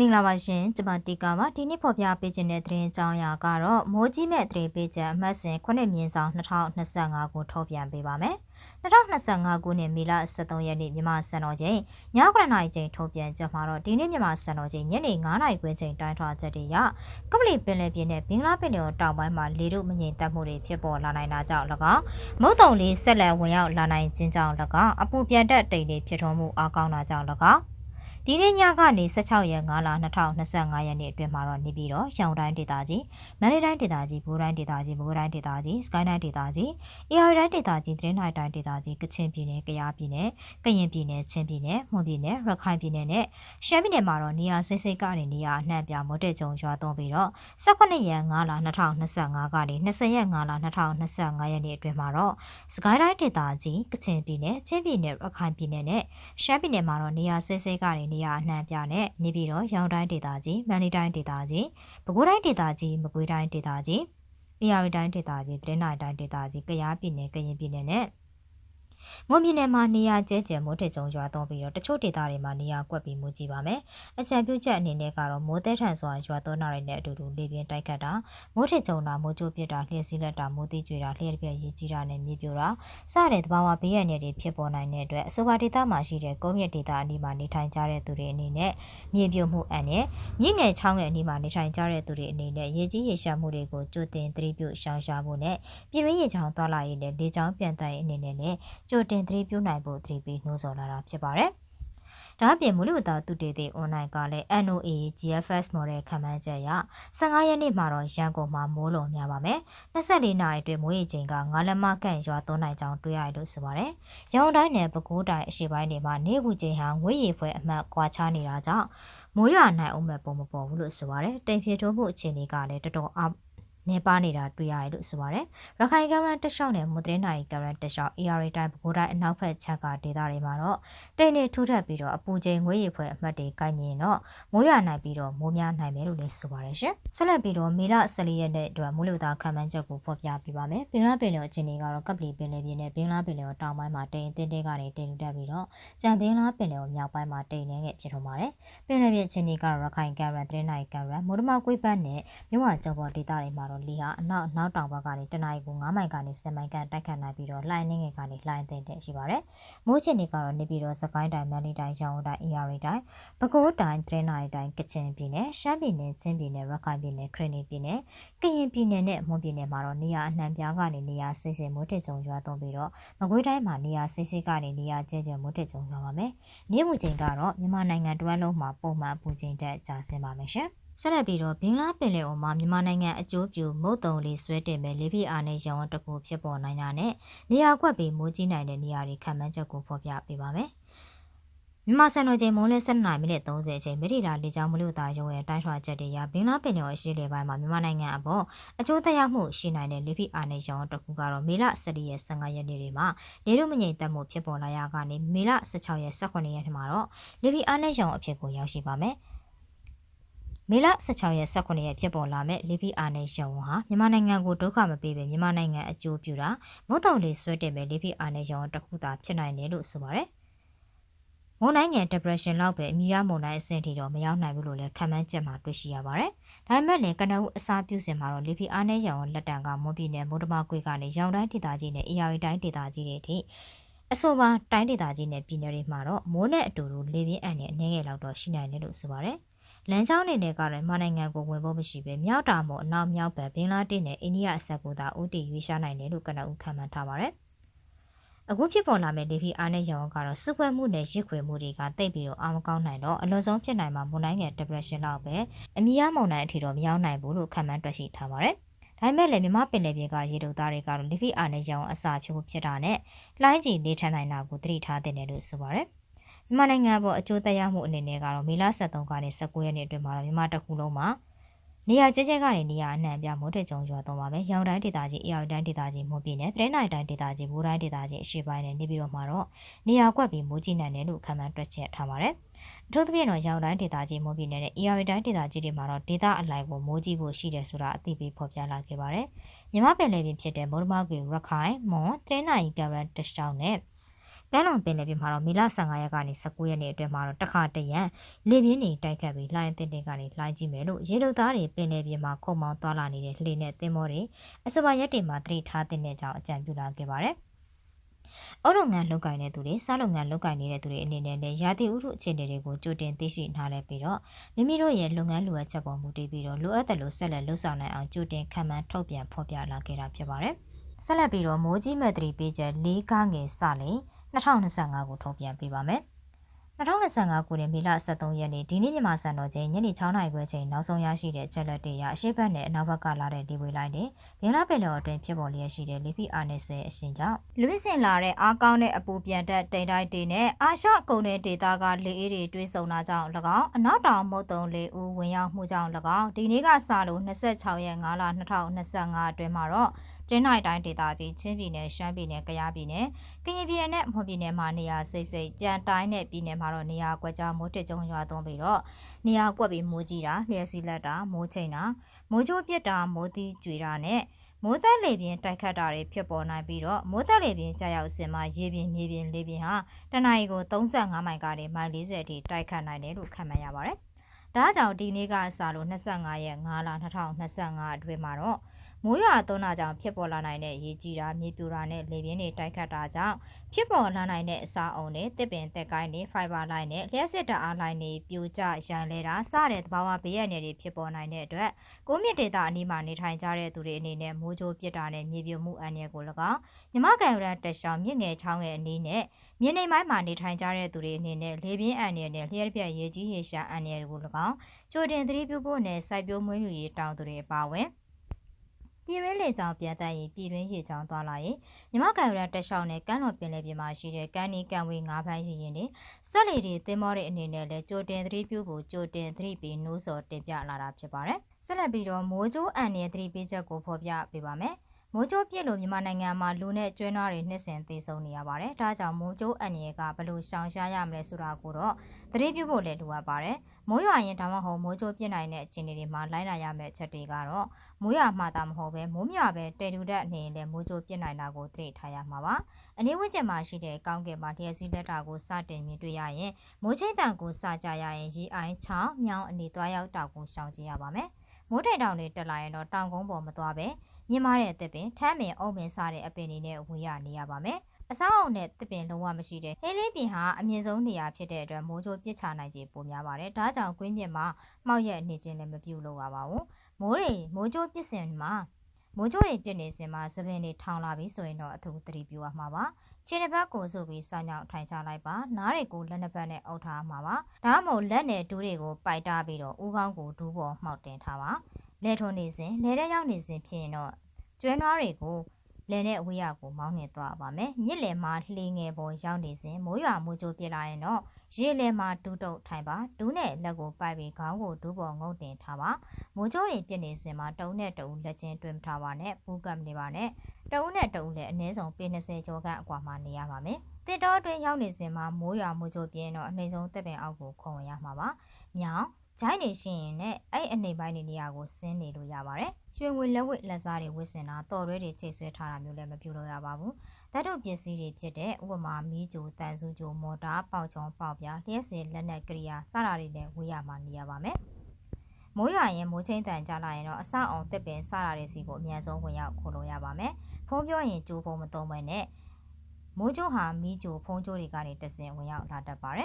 မင်္ဂလာပါရှင်ကျွန်မတီကာပါဒီနေ့ဖော်ပြပေးခြင်းတဲ့သတင်းအကြောင်းအရာကတော့မိုးကြီးမဲ့သတင်းပေးချက်အမှတ်စဉ်9မြင်းဆောင်2025ကိုထုတ်ပြန်ပေးပါမယ်2025ခုနှစ်မေလ23ရက်နေ့မြန်မာစံတော်ချိန်ည9:00နာရီချိန်ထုတ်ပြန်ချက်မှာတော့ဒီနေ့မြန်မာစံတော်ချိန်ညနေ9:00နာရီခွဲချိန်တိုင်းထွာချက်တွေရကပလီပင်လယ်ပြင်နဲ့ဘင်္ဂလားပင်လယ်တောင်ပိုင်းမှာလေတို့မငြိမ်သက်မှုတွေဖြစ်ပေါ်လာနိုင်တာကြောင့်၎င်းမုတ်တုံလေးဆက်လက်ဝင်ရောက်လာနိုင်ခြင်းကြောင့်၎င်းအပူပြန်တက်တိမ်တွေဖြစ်ထွန်းမှုအကောင်းတာကြောင့်၎င်း ဒီနေ့ညကနေ16ရက်5လ2025ရက်နေ့အတွင်းမှာတော့နေပြီးတော့ရောင်တိုင်းဒေသကြီးမန္တလေးတိုင်းဒေသကြီးဘိုးတိုင်းဒေသကြီးဘိုးတိုင်းဒေသကြီးစကိုင်းတိုင်းဒေသကြီးအေရီတိုင်းဒေသကြီးသတင်းတိုင်းတိုင်းဒေသကြီးကချင်ပြည်နယ်ကယားပြည်နယ်ကရင်ပြည်နယ်ချင်းပြည်နယ်မွန်ပြည်နယ်ရခိုင်ပြည်နယ်နဲ့ရှမ်းပြည်နယ်မှာတော့နေရာစိတ်စိတ်ကနေနေရာအနှံ့ပြမတ်တဲ့ကြုံရွာသွန်းပြီးတော့18ရက်5လ2025ကနေ20ရက်5လ2025ရက်နေ့အတွင်းမှာတော့စကိုင်းတိုင်းဒေသကြီးကချင်ပြည်နယ်ချင်းပြည်နယ်ရခိုင်ပြည်နယ်နဲ့ရှမ်းပြည်နယ်မှာတော့နေရာစိတ်စိတ်ကနေနေရာအနှံ့ပြနဲ့နေပြီးတော့ရောင်တိုင်းဒေသကြီးမန္တလေးတိုင်းဒေသကြီးပဲခူးတိုင်းဒေသကြီးမကွေးတိုင်းဒေသကြီးအေရီတိုင်းဒေသကြီးတရနိုင်တိုင်းဒေသကြီးကယားပြည်နယ်ကရင်ပြည်နယ်နဲ့ မွန်ပြည်နယ်မှာနေရာကျဲကျဲမိုးထကြုံရွာသွန်းပြီးတော့တချို့ဒေသတွေမှာနေရာကွက်ပြီးမူကြည့်ပါမယ်။အကြံပြုချက်အနေနဲ့ကတော့မိုးတဲထန်စွာရွာသွန်းတာတွေနဲ့အတူတူလေပြင်းတိုက်ခတ်တာမိုးထကြုံတာမိုးကြိုးပစ်တာလျှက်စီးလက်တာမိုးတိကျွေတာလျှက်ပြက်ရေးကြီးတာနဲ့မြေပြိုတာစတဲ့သဘာဝဘေးရန်တွေဖြစ်ပေါ်နိုင်တဲ့အတွက်အဆိုပါဒေသမှာရှိတဲ့ကုန်းမြင့်ဒေသအနီးမှာနေထိုင်ကြတဲ့သူတွေအနေနဲ့မြေပြိုမှုအန်နဲ့မြင့်ငယ်ချောင်းငယ်အနီးမှာနေထိုင်ကြတဲ့သူတွေအနေနဲ့ရေကြီးရေရှာမှုတွေကိုကြိုတင်သတိပြုရှောင်ရှားဖို့နဲ့ပြည်တွင်းရေချောင်းသွားလာရေးနဲ့လေချောင်းပြန်တမ်းရေးအနေနဲ့လည်းကြိုတင်သတိပြုနိုင်ဖို့သတိပေးနှိုးဆော်လာတာဖြစ်ပါတယ်။ဒါ့အပြင်မူလဝတ္တသူတေသေး online ကလည်း NOA GFS model ခံမှန်းချက်အရ15ရက်နေ့မှာတော့ရန်ကုန်မှာမိုးလုံများပါမယ်။24နာရီအတွင်းမိုးရေချိန်က9လက်မခန့်ရွာသွန်းနိုင်ကြောင်းတွေ့ရတယ်လို့ဆိုပါတယ်။ရောင်တိုင်းနဲ့ပဲခူးတိုင်းအရှေ့ပိုင်းတွေမှာနေဘူးချိန်ဟာငွေရည်ဖွဲအမှတ်ကွာခြားနေတာကြောင့်မိုးရွာနိုင်အောင်မဲ့ပုံမပေါ်ဘူးလို့ဆိုပါတယ်။တိမ်ပြေထိုးမှုအခြေအနေကလည်းတော်တော်အ နေပါနေတာတွေ့ရတယ်လို့ဆိုပါတယ်။ရခိုင်ကမ္ဘာတက်လျှောက်နဲ့မွန်တရနိုင်ကမ္ဘာတက်လျှောက် AR တိုင်းပဲခူးတိုင်းအနောက်ဘက်ချက်ကဒေသတွေမှာတော့တိတ်နေထူးထပ်ပြီးတော့အပူချိန်ငွေရည်ဖွဲအမှတ်တွေကိုင်ရင်တော့မိုးရွာနိုင်ပြီးတော့မိုးများနိုင်မယ်လို့လည်းဆိုပါတယ်ရှင်။ဆက်လက်ပြီးတော့မေလ14ရက်နေ့အတွက်မိုးလေဝသခံမှန်းချက်ကိုဖော်ပြပေးပါမယ်။ပင်လပင်လယ်အခြေအနေကတော့ကပလီပင်လယ်ပြင်နဲ့ပင်လပင်လယ်တောင်ပိုင်းမှာတိမ်အတင်းတဲကနေတိမ်တက်ပြီးတော့ကြံပင်လပင်လယ်မြောက်ပိုင်းမှာတိမ်နေငယ်ဖြစ်ထွန်းပါတယ်။ပင်လယ်ပြင်အခြေအနေကတော့ရခိုင်ကမ္ဘာတရနိုင်ကမ္ဘာမိုးဒမကွေးပတ်နဲ့မြဝကျော်ပေါ်ဒေသတွေမှာတော့လီဟာအနောက်နောက်တောင်ဘက်ကနေတနအီကို9မိုင်ကနေ10မိုင်ကန်တိုက်ခတ်နိုင်ပြီးတော့လှိုင်းနှင်းငယ်ကနေလှိုင်းသိမ့်တဲ့ရှိပါတယ်။မိုးချင်တွေကတော့နေပြီးတော့စကိုင်းတိုင်းမန္တလေးတိုင်းရောင်းတိုင်းအေရီတိုင်းပဲခူးတိုင်းတရနိုင်တိုင်းကချင်ပြည်နယ်ရှမ်းပြည်နယ်ချင်းပြည်နယ်ရခိုင်ပြည်နယ်ခရနီပြည်နယ်ကရင်ပြည်နယ်နဲ့မွန်ပြည်နယ်မှာတော့နေရာအနှံပြားကနေနေရာစိတ်စိတ်မိုးထကြုံရွာသွန်းပြီးတော့မကွေးတိုင်းမှာနေရာစိတ်စိတ်ကနေနေရာကျဲကျဲမိုးထကြုံရွာပါမယ်။နေမှုချိန်ကတော့မြန်မာနိုင်ငံတွင်းလုံးမှာပုံမှန်အပူချိန်တက်ကျဆင်းပါမယ်ရှင်။ ဆက်လက်ပြီးတော့ဘင်္ဂလားပင်လယ်အော်မှာမြန်မာနိုင်ငံအကျိုးပြုမုတ်တုံလေးဆွဲတင်မဲ့လေပြည့်အားနဲ့ရောင်တကူဖြစ်ပေါ်နိုင်တာနဲ့နေရာကွက်ပြီးမိုးကြီးနိုင်တဲ့နေရာတွေခံမှန်းချက်ကိုဖော်ပြပေးပါမယ်။မြန်မာစံတော်ချိန်မုံလေး7နာရီမိနစ်30အချိန်မိရီတာလေကြောင်းမလို့တာရုံရဲ့တိုင်းထွာချက်တွေရဘင်္ဂလားပင်လယ်အော်ရှိလေပိုင်းမှာမြန်မာနိုင်ငံအပေါ်အကျိုးသက်ရောက်မှုရှိနိုင်တဲ့လေပြည့်အားနဲ့ရောင်တကူကတော့မေလ17ရက်15ရက်နေ့တွေမှာလေတို့မငြိမ်သက်မှုဖြစ်ပေါ်လာရကနေမေလ16ရက်18ရက်နေ့မှာတော့လေပြည့်အားနဲ့ရောင်အဖြစ်ကိုရောက်ရှိပါမယ်။ မေလ16ရက်18ရက်ဖြစ်ပေါ်လာမဲ့လီဘီအာနယ်ရုံဟာမြန်မာနိုင်ငံကိုဒုက္ခမပေးဘဲမြန်မာနိုင်ငံအကျိုးပြုတာမုတ်တုံလေးဆွဲတင်မဲ့လီဘီအာနယ်ရုံတစ်ခုသာဖြစ်နိုင်တယ်လို့ဆိုပါတယ်။မုန်တိုင်းငယ် depression လောက်ပဲအမြရမုန်တိုင်းအဆင့်ထိတော့မရောက်နိုင်ဘူးလို့လည်းခံမှန်းချက်မှာတွေ့ရှိရပါတယ်။ဒါပေမဲ့လည်းကနအူအစားပြုစင်မှာတော့လီဘီအာနယ်ရုံလက်တံကမွန်ပြည်နယ်မုဒ္ဒမကွေကနေရောင်တိုင်းဒေသကြီးနဲ့အေရီတိုင်းဒေသကြီးတွေအထိအဆိုပါတိုင်းဒေသကြီးနဲ့ပြည်နယ်တွေမှာတော့မိုးနဲ့အတူတူလေပြင်းအန်နဲ့အနေငယ်လောက်တော့ရှိနိုင်တယ်လို့ဆိုပါတယ်။ လမ်းကြောင်းအနေနဲ့ကလည်းမနိုင်ငံကိုဝင်ဖို့မရှိပဲမြောက်တာမို့အနောက်မြောက်ဘက်ဘင်္ဂလားဒေ့ရှ်နဲ့အိန္ဒိယအဆက်ကိုသာဦးတည်ရွေးရှားနိုင်တယ်လို့ကနအူခံမှန်းထားပါတယ်။အခုဖြစ်ပေါ်လာမယ့်လေဖိအားနဲ့ရောင်ကတော့စုဖွဲ့မှုနဲ့ရစ်ခွေမှုတွေကတိတ်ပြီးတော့အာမကောင်းနိုင်တော့အလွန်ဆုံးဖြစ်နိုင်မှာမုန်တိုင်းငယ် depression လောက်ပဲအမီးရမုန်တိုင်းအထိတော့မရောက်နိုင်ဘူးလို့ခံမှန်းတွက်ရှိထားပါတယ်။ဒါပေမဲ့လည်းမြမပင်လယ်ပြင်ကရေတုသားတွေကတော့လေဖိအားနဲ့ရောင်အစာဖြိုးဖြစ်တာနဲ့လှိုင်းကြီးနေထမ်းနိုင်တာကိုသတိထားသင့်တယ်လို့ဆိုပါတယ်။ မြန်မာနိုင်ငံပေါ်အကျိုးသက်ရောက်မှုအနေနဲ့ကတော့မေလ23ကနေ19ရက်နေ့အတွင်းမှာတော့မြန်မာတစ်ခုလုံးမှာနေရာကျကျကနေနေရာအနှံ့ပြမိုးတဲ့ကြုံရွာသွန်းပါမယ်။ရောင်တိုင်းဒေသကြီး၊အေရတိုင်းဒေသကြီးမိုးပြင်းနဲ့တရနိုင်တိုင်းဒေသကြီး၊ဘူတိုင်းဒေသကြီးအရှေ့ပိုင်းနဲ့နေပြီးတော့မှာတော့နေရာကွက်ပြီးမိုးကြီးနိုင်တယ်လို့ခံမှန်းတွက်ချက်ထားပါတယ်။အထူးသဖြင့်တော့ရောင်တိုင်းဒေသကြီးမိုးပြင်းနဲ့အေရတိုင်းဒေသကြီးတွေမှာတော့ဒေသအလိုက်ကိုမိုးကြီးဖို့ရှိတယ်ဆိုတာအသိပေးဖော်ပြလာခဲ့ပါတယ်။မြမပင်လယ်ပြင်ဖြစ်တဲ့မုံမကွေရခိုင်မွန်တရနိုင်ကရန်တရှောင်းနဲ့ ကကမ်းလွန်ပင်လယ်ပြင်မှာတော့မေလ15ရက်ကနေ19ရက်နေ့အတွင်းမှာတော့တစ်ခါတရံလေပြင်းတွေတိုက်ခတ်ပြီးလိုင်းတင်တင်ကနေလိုင်းကြည့်မယ်လို့ရေလုံသားတွေပင်လယ်ပြင်မှာခုံမောင်းသွားလာနေတဲ့လှေနဲ့သင်္ဘောတွေအစပါရက်တွေမှာတတိထားတဲ့ကြောင်းအကြံပြုလာခဲ့ပါတယ်။အုပ်လုပ်ငန်းလုပ်ကိုင်တဲ့သူတွေစားလုပ်ငန်းလုပ်ကိုင်နေတဲ့သူတွေအနေနဲ့လည်းရာသီဥတုအခြေအနေတွေကိုကြိုတင်သိရှိနားလည်ပြီးတော့မိမိတို့ရဲ့လုပ်ငန်းလိုအပ်ချက်ပေါ်မူတည်ပြီးတော့လိုအပ်တယ်လို့ဆက်လက်လှုပ်ဆောင်နိုင်အောင်ကြိုတင်ခံမှန်းထုတ်ပြန်ဖော်ပြလာခဲ့တာဖြစ်ပါတယ်။ဆက်လက်ပြီးတော့မိုးကြီးမဲ့တတိပေးချက်၄ကားငယ်စလိန် 2025ကိုထုတ်ပြန်ပေးပါမယ်။2025ခုနှစ်မေလ23ရက်နေ့ဒီနေ့မြန်မာစံတော်ချိန်ညနေ6နာရီခွဲချိန်နောက်ဆုံးရရှိတဲ့ချက်လက်တွေရအရှိတ်ဘက်နဲ့အနောက်ဘက်ကလာတဲ့ဒီဝေလိုက်နဲ့ဘင်္ဂလားပင်လယ်အတွင်းဖြစ်ပေါ်လျက်ရှိတဲ့လေဖိအားနည်းဆဲအရှင်ကြောင့်လူဝစ်စင်လာတဲ့အားကောင်းတဲ့အပူပြန်တက်တိမ်တိုက်တွေနဲ့အာရှကုန်တဲ့ဒေသကလေအေးတွေတွဲဆုံတာကြောင့်၎င်းအနောက်တောင်မုတ်တုံလေဦးဝင်ရောက်မှုကြောင့်၎င်းဒီနေ့ကစလို့26ရက်5လ2025အတွင်းမှာတော့ ကျင်းနိုင်တိုင်းဒေသကြီးချင်းပြည်နယ်ရှမ်းပြည်နယ်ကယားပြည်နယ်ကရင်ပြည်နယ်နဲ့မွန်ပြည်နယ်မှာနေရာစိတ်စိတ်ကြံတိုင်းနဲ့ပြည်နယ်မှာတော့နေရာကွက်ကြားမိုးတက်ကြုံရွာသွန်းပြီးတော့နေရာကွက်ပြီးမိုးကြီးတာလျှက်စီလက်တာမိုးချိန်တာမိုးကြိုးပြစ်တာမိုးသီးကြွေတာနဲ့မိုးသက်လေပြင်းတိုက်ခတ်တာတွေဖြစ်ပေါ်နိုင်ပြီးတော့မိုးသက်လေပြင်းကြာရောက်စင်မှာရေပြင်းမြေပြင်းလေပြင်းဟာတနအီကို35မိုင်ကနေမိုင်40အထိတိုက်ခတ်နိုင်တယ်လို့ခန့်မှန်းရပါတယ်။ဒါကြောင့်ဒီနေ့ကစလို့25ရက်5လ2025အတွင်းမှာတော့ မိုးရွာသွန်းတာကြောင့်ဖြစ်ပေါ်လာနိုင်တဲ့ရေကြီးတာမြေပြိုတာနဲ့လေပြင်းတွေတိုက်ခတ်တာကြောင့်ဖြစ်ပေါ်လာနိုင်တဲ့အစာအုံတွေတစ်ပင်တက်ကိုင်းတွေဖိုင်ဘာလိုင်းနဲ့လျှက်စစ်တအားလိုင်းတွေပြိုကျရန်လဲတာစတဲ့သဘာဝဘေးရန်တွေဖြစ်ပေါ်နိုင်တဲ့အတွက်ကိုမြင့်ဒေတာအနီးမှာနေထိုင်ကြတဲ့သူတွေအနေနဲ့မိုးကြိုးပစ်တာနဲ့မြေပြိုမှုအန္တရာယ်ကို၎င်းမြမကန်ရန်တက်ရှောင်းမြင့်ငယ်ချောင်းရဲ့အနီးနဲ့မြေနေပိုင်းမှာနေထိုင်ကြတဲ့သူတွေအနေနဲ့လေပြင်းအန္တရာယ်နဲ့လျှက်ပြက်ရေကြီးရေရှာအန္တရာယ်ကို၎င်းကြိုတင်သတိပြုဖို့နဲ့စိုက်ပျိုးမွေးမြူရေးတောင်းသူတွေအပါအဝင် ပြည်ရင်းလေကြောင်ပြန်တက်ရင်ပြည်ရင်းရေကြောင်သွားလာရင်မြမကံရတက်လျှောက်နဲ့ကမ်းတော်ပင်လယ်ပြင်မှာရှိတဲ့ကမ်းနီးကံဝေးငါးပိုင်းရရင်တွေဆက်လေတွေသင်းမောတဲ့အနေနဲ့လဲကြိုတင်သတိပြုဖို့ကြိုတင်သတိပေးနှိုးဆော်တင်ပြလာတာဖြစ်ပါတယ်။ဆက်လက်ပြီးတော့မိုးကြိုးအန်ရဲ့သတိပေးချက်ကိုဖော်ပြပေးပါမယ်။ မိုးကြိုးပြစ်လို့မြန်မာနိုင်ငံမှာလူနဲ့ကျွဲနွားတွေနှစ်ဆင်သေဆုံးနေရပါတယ်။ဒါကြောင့်မိုးကြိုးအန်ရကဘလို့ရှောင်ရှားရမလဲဆိုတာကိုတော့သတိပြုဖို့လည်းလိုအပ်ပါတယ်။မိုးရွာရင်ဒါမှမဟုတ်မိုးကြိုးပြစ်နိုင်တဲ့အခြေအနေတွေမှာလိုက်နာရမယ့်ချက်တွေကတော့မိုးရွာမှသာမဟုတ်ပဲမိုးမြပဲတဲတူတဲ့အနေနဲ့မိုးကြိုးပြစ်နိုင်တာကိုသိထားရမှာပါ။အနည်းဝန်းကျင်မှာရှိတဲ့ကောင်းကင်မှာလျှက်စီးလက်တာကိုစတင်မြင်တွေ့ရရင်မိုးချိတ်တန်ကိုစကြရရင်ရီအိုင်းချောင်းမြောင်းအနေသွားရောက်တောက်ကိုရှောင်ကြရပါမယ်။ မိုးတိတ်တောင်တွေတက်လာရင်တော့တောင်ကုန်းပေါ်မသွားပဲမြင့်မားတဲ့အသစ်ပင်ထမ်းပင်အုံပင်စတဲ့အပင်တွေနဲ့ဝင်ရနေရပါမယ်။အစားအုံနဲ့သစ်ပင်လုံးဝမရှိတဲ့ဟင်းလေးပင်ဟာအမြင့်ဆုံးနေရာဖြစ်တဲ့အတွက်မိုးချိုးပြစ်ချနိုင်ခြေပိုများပါတယ်။ဒါကြောင့်ကွင်းပြင်မှာမှောက်ရက်နေခြင်းလည်းမပြုလုပ်ရပါဘူး။မိုးတွေမိုးချိုးပြစ်စင်မှာ မိုးချိုးတွေပြစ်နေစင်မှာသပင်တွေထောင်လာပြီဆိုရင်တော့အထူးသတိပြုရမှာပါခြေတစ်ပတ်ကိုစုပြီးစောင်းကြောင်ထိုင်ချလိုက်ပါနားတွေကိုလက်နှစ်ပတ်နဲ့အုပ်ထားမှာပါဒါမှမဟုတ်လက်နဲ့ဒူးတွေကိုပိုက်တာပြီးတော့ဦးခေါင်းကိုဒူးပေါ်မှောက်တင်ထားပါလက်ထုံနေစဉ်လက်ထဲရောက်နေစဉ်ဖြစ်ရင်တော့ကျွဲနွားတွေကို လယ်နဲ့အဝေးရကိုမောင်းနေသွားပါမယ်မြစ်လယ်မှာလှေငယ်ပေါ်ရောက်နေစဉ်မိုးရွာမိုးကြိုးပြလာရင်တော့ရေလယ်မှာဒူးတုပ်ထိုင်ပါဒူးနဲ့လက်ကိုပိုက်ပြီးခေါင်းကိုဒူးပေါ်ငုံတင်ထားပါမိုးကြိုးတွေပြစ်နေစဉ်မှာတုံးနဲ့တုံးလက်ချင်းတွင်ထားပါနဲ့ပူးကပ်နေပါနဲ့တုံးနဲ့တုံးလည်းအနည်းဆုံးပေ20ကျော်ကအကွာမှာနေရပါမယ်တစ်တော်အတွင်းရောက်နေစဉ်မှာမိုးရွာမိုးကြိုးပြင်းတော့အနှိမ့်ဆုံးတက်ပင်အောက်ကိုခုံဝင်ရမှာပါမြောင် ဂျိုင်းနေရှင်ရင်နဲ့အဲ့အနေပိုင်းနေနေရာကိုဆင်းနေလို့ရပါတယ်။ရွှေငွေလက်ဝတ်လက်စားတွေဝတ်ဆင်တာတော်ရွဲတွေချိတ်ဆွဲထားတာမျိုးလည်းမပြုလို့ရပါဘူး။ဓာတ်တို့ပစ္စည်းတွေဖြစ်တဲ့ဥပမာမီးကြိုတန်စုကြိုမော်တာပေါက်ချောင်းပေါက်ပြားလျှက်စင်လက်နက်ကရိယာစတာတွေလည်းဝေးရမှာနေရပါမယ်။မိုးရွာရင်မိုးချင်းတန်ကြလာရင်တော့အဆောက်အောင်တစ်ပင်စတာတွေစီကိုအများဆုံးဝင်ရောက်ခိုးလို့ရပါမယ်။ဖုံးပြောရင်ကြိုးဖုံးမသုံးဘဲနဲ့မိုးကြိုးဟာမီးကြိုဖုံးကြိုးတွေကနေတဆင်ဝင်ရောက်လာတတ်ပါတယ်